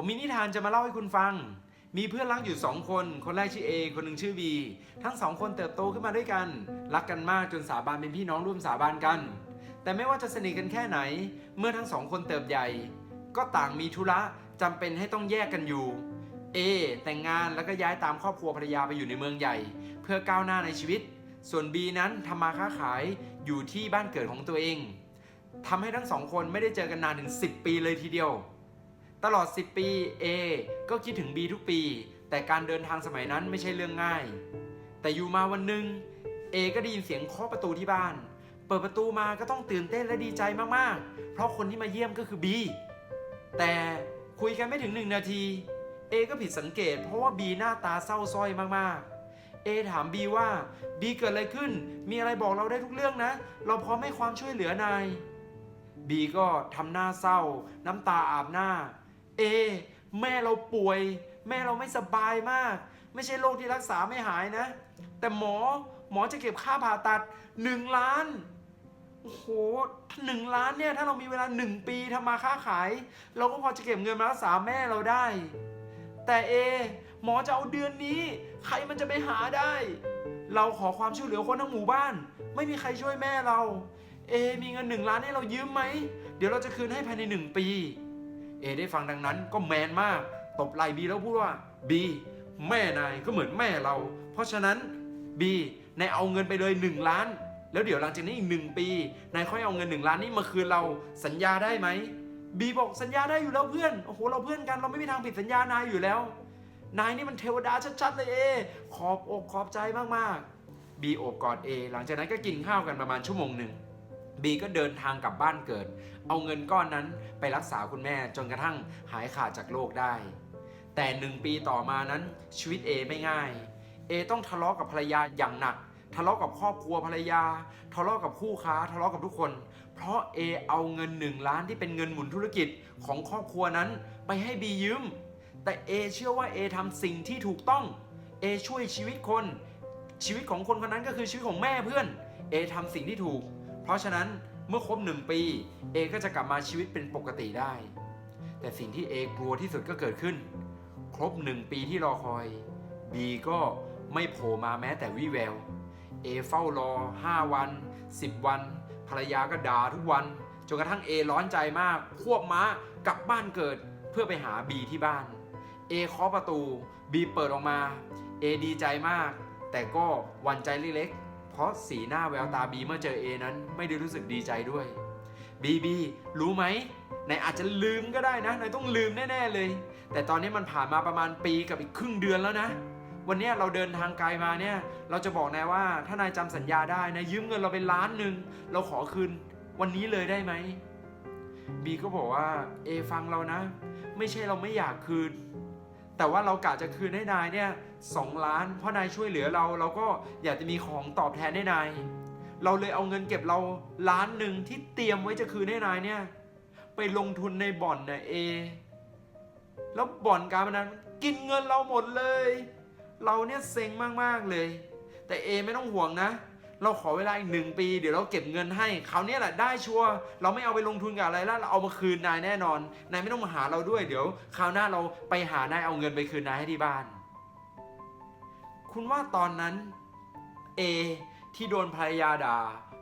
ผมมีนิทานจะมาเล่าให้คุณฟัง มีเพื่อนรักอยู่สองคน คนแรกชื่อ A คนหนึ่งชื่อ B ทั้งสองคนเติบโตขึ้นมาด้วยกัน รักกันมากจนสาบานเป็นพี่น้องร่วมสาบานกัน แต่ไม่ว่าจะสนิทกันแค่ไหน เมื่อทั้งสองคนเติบใหญ่ ก็ต่างมีธุระจำเป็นให้ต้องแยกกันอยู่ A แต่งงานแล้วก็ย้ายตามครอบครัวภรรยาไปอยู่ในเมืองใหญ่ เพื่อก้าวหน้าในชีวิต ส่วน B นั้นทำมาค้าขายอยู่ที่บ้านเกิดของตัวเองทำให้ทั้งสองคนไม่ได้เจอกันนานถึง 10 ปีเลยทีเดียว ตลอด 10 ปี A ก็คิดถึง B ทุกปี แต่การเดินทางสมัยนั้นไม่ใช่เรื่องง่าย แต่อยู่มาวันหนึ่ง A ก็ได้ยินเสียงเคาะประตูที่บ้าน เปิดประตูมาก็ต้องตื่นเต้นและดีใจมากๆ เพราะคนที่มาเยี่ยมก็คือ B แต่คุยกันไม่ถึงหนึ่งนาที A ก็ผิดสังเกต เพราะว่า B หน้าตาเศร้าส้อยมากๆ A ถาม B ว่า B เกิดอะไรขึ้น มีอะไรบอกเราได้ทุกเรื่องนะ เราพร้อมให้ความช่วยเหลือนาย B ก็ทำหน้าเศร้า น้ำตาอาบหน้า แม่เราป่วย แม่เราไม่สบายมาก ไม่ใช่โรคที่รักษาไม่หายนะ แต่หมอหมอจะเก็บค่าผ่าตัดหนึ่งล้านโอ้โหหนึ่งล้านเนี่ยถ้าเรามีเวลาหนึ่งปีทำมาค้าขาย เราก็พอจะเก็บเงินมารักษาแม่เราได้ แต่เอ หมอจะเอาเดือนนี้ ใครมันจะไปหาได้ เราขอความช่วยเหลือคนทั้งหมู่บ้าน ไม่มีใครช่วยแม่เรา เอ มีเงินหนึ่งล้านให้เรายืมไหม เดี๋ยวเราจะคืนให้ภายในหนึ่งปี เอได้ฟังดังนั้นก็แมนมาก ตบไหล่บีแล้วพูดว่าบีแม่นายก็เหมือนแม่เรา เพราะฉะนั้นบีนายเอาเงินไปเลย 1 ล้าน แล้วเดี๋ยวหลังจากนี้อีกหนึ่งปีนายค่อยเอาเงิน 1 ล้านนี้มาคืนเราสัญญาได้ไหมบีบอกสัญญาได้อยู่แล้วเพื่อนโอ้โหเราเพื่อนกันเราไม่มีทางผิดสัญญานายอยู่แล้ว นายนี่มันเทวดาชัดๆเลยเอขอบอกขอบใจมากๆบีโอบกอดเอหลังจากนั้นก็กินข้าวกันประมาณชั่วโมงหนึ่ง บีก็เดินทางกลับบ้านเกิด เอาเงินก้อนนั้นไปรักษาคุณแม่จนกระทั่งหายขาดจากโรคได้ แต่หนึ่งปีต่อมานั้นชีวิตเอไม่ง่าย เอต้องทะเลาะกับภรรยาอย่างหนัก ทะเลาะกับครอบครัวภรรยา ทะเลาะกับคู่ค้า ทะเลาะกับทุกคน เพราะเอเอาเงินหนึ่งล้านที่เป็นเงินหมุนธุรกิจของครอบครัวนั้นไปให้บียืม แต่เอเชื่อว่าเอทำสิ่งที่ถูกต้อง เอช่วยชีวิตคน ชีวิตของคนคนนั้นก็คือชีวิตของแม่เพื่อน เอทำสิ่งที่ถูก เพราะฉะนั้นเมื่อครบหนึ่งปี เอก็จะกลับมาชีวิตเป็นปกติได้ แต่สิ่งที่เอกลัวที่สุดก็เกิดขึ้น ครบหนึ่งปีที่รอคอยบีก็ไม่โผล่มาแม้แต่วี่แวว เอเฝ้ารอ 5 วัน 10 วัน ภรรยาก็ด่าทุกวัน จนกระทั่งเอร้อนใจมาก ควบม้ากลับบ้านเกิดเพื่อไปหาบีที่บ้านเอเคาะประตูบีเปิดออกมาเอดีใจมาก แต่ก็หวั่นใจเล็กๆ ราะสีหน้าแววตาบีเมื่อเจอเอนั้นไม่ได้รู้สึกดีใจด้วยบีบีรู้ไหมนายอาจจะลืมก็ได้นะนายต้องลืมแน่ๆเลย แต่ตอนนี้มันผ่านมาประมาณปีกับอีกครึ่งเดือนแล้วนะ วันนี้เราเดินทางไกลมาเนี่ย เราจะบอกนายว่าถ้านายจำสัญญาได้นะยืมเงินเราเป็นล้านหนึ่งเราขอคืนวันนี้เลยได้ไหมบีก็บอกว่าเอฟังเรานะ ไม่ใช่เราไม่อยากคืน แต่ว่าเรากะจะคืนให้นายเนี่ย สองล้าน เพราะนายช่วยเหลือเราเราก็อยากจะมีของตอบแทนให้นาย เราเลยเอาเงินเก็บเราล้านหนึ่งที่เตรียมไว้จะคืนให้นายเนี่ย ไปลงทุนในบ่อนนะเอ แล้วบ่อนการพนันกินเงินเราหมดเลย เราเนี่ยเซ็งมากๆเลย แต่เอไม่ต้องห่วงนะ เราขอเวลาอีกหนึ่งปี เดี๋ยวเราเก็บเงินให้คราวเนี้ยแหละได้ชัวร์เราไม่เอาไปลงทุนกับอะไรแล้วเราเอามาคืนนายแน่นอน นายไม่ต้องมาหาเราด้วย เดี๋ยว คราวหน้าเราไปหานายเอาเงินไปคืนนายให้ที่บ้าน คุณว่าตอนนั้นเอที่โดนภรรยาด่า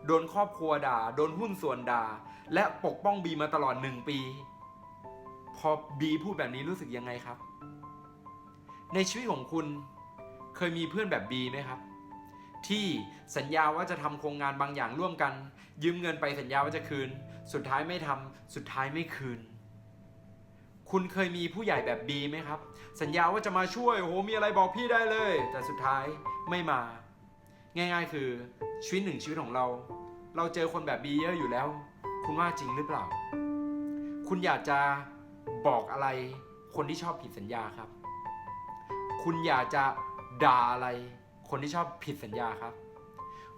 โดนครอบครัวด่า โดนหุ้นส่วนด่า และปกป้องบีมาตลอดหนึ่งปี พอบีพูดแบบนี้รู้สึกยังไงครับ ในชีวิตของคุณเคยมีเพื่อนแบบบีไหมครับ ที่สัญญาว่าจะทำโครงงานบางอย่างร่วมกัน ยืมเงินไปสัญญาว่าจะคืน สุดท้ายไม่ทำสุดท้ายไม่คืน คุณเคยมีผู้ใหญ่แบบบีไหมครับ สัญญาว่าจะมาช่วยโอ้โหมีอะไรบอกพี่ได้เลย แต่สุดท้ายไม่มา ง่ายๆ คือชีวิตหนึ่งชีวิตของเรา เราเจอคนแบบบีเยอะอยู่แล้ว คุณว่าจริงหรือเปล่า คุณอยากจะบอกอะไร คนที่ชอบผิดสัญญาครับ คุณอยากจะด่าอะไร คนที่ชอบผิดสัญญาครับ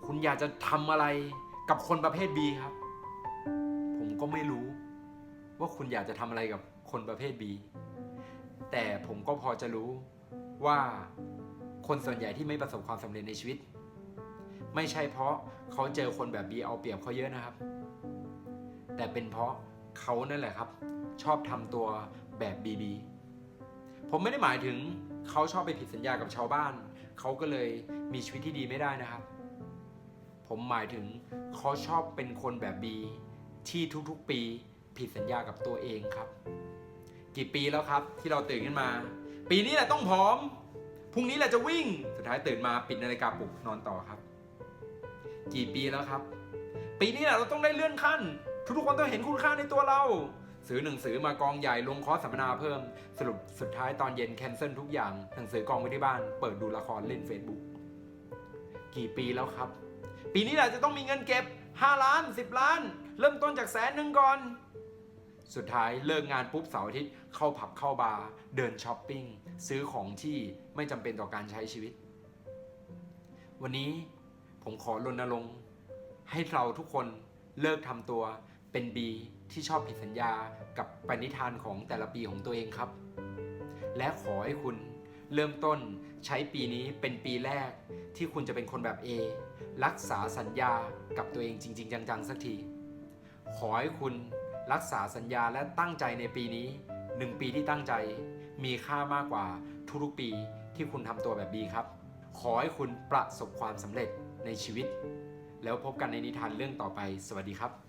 คุณอยากจะทำอะไรกับคนประเภท B ครับ ผมก็ไม่รู้ว่าคุณอยากจะทำอะไรกับ คนประเภท B แต่ผมก็พอจะรู้ว่าคนส่วนใหญ่ที่ไม่ประสบความสำเร็จในชีวิต ไม่ใช่เพราะเขาเจอคนแบบ B เอาเปรียบเขาเยอะนะครับ แต่เป็นเพราะเขานั่นแหละครับ ชอบทำตัวแบบ BB ผมไม่ได้หมายถึงเขาชอบไปผิดสัญญากับชาวบ้าน เขาก็เลยมีชีวิตที่ดีไม่ได้นะครับ ผมหมายถึงเขาชอบเป็นคนแบบบีที่ทุกๆปีผิดสัญญากับตัวเองครับ กี่ปีแล้วครับ ที่เราตื่นขึ้นมา ปีนี้แหละต้องผอมพรุ่งนี้แหละจะวิ่งสุดท้ายตื่นมาปิดนาฬิกาปลุกนอนต่อครับ กี่ปีแล้วครับ ปีนี้แหละเราต้องได้เลื่อนขั้น ทุกๆคนต้องเห็นคุณค่าในตัวเราซื้อหนังสือมากองใหญ่ลงคอสสัมมนาเพิ่ม สรุปสุดท้ายตอนเย็นแคนเซิลทุกอย่างหนังสือกองไว้ที่บ้าน เปิดดูละครเล่น Facebook กี่ปีแล้วครับ ปีนี้แหละจะต้องมีเงินเก็บ 5 ล้าน 10 ล้าน เริ่มต้นจากแสนหนึ่งก่อน สุดท้ายเลิกงานปุ๊บเสาร์อาทิตย์เข้าผับเข้าบาร์เดินช้อปปิ้งซื้อของที่ไม่จำเป็นต่อการใช้ชีวิต วันนี้ผมขอรณรงค์ให้เราทุกคนเลิกทำตัวเป็นบีที่ชอบผิดสัญญากับปณิธานของแต่ละปีของตัวเองครับ และขอให้คุณเริ่มต้นใช้ปีนี้เป็นปีแรกที่คุณจะเป็นคนแบบ A รักษาสัญญากับตัวเองจริง ๆ จังๆสักที ขอให้คุณ รักษาสัญญาและตั้งใจในปีนี้หนึ่งปีที่ตั้งใจมีค่ามากกว่าทุกๆปีที่คุณทำตัวแบบบีครับ ขอให้คุณประสบความสำเร็จในชีวิต แล้วพบกันในนิทานเรื่องต่อไป สวัสดีครับ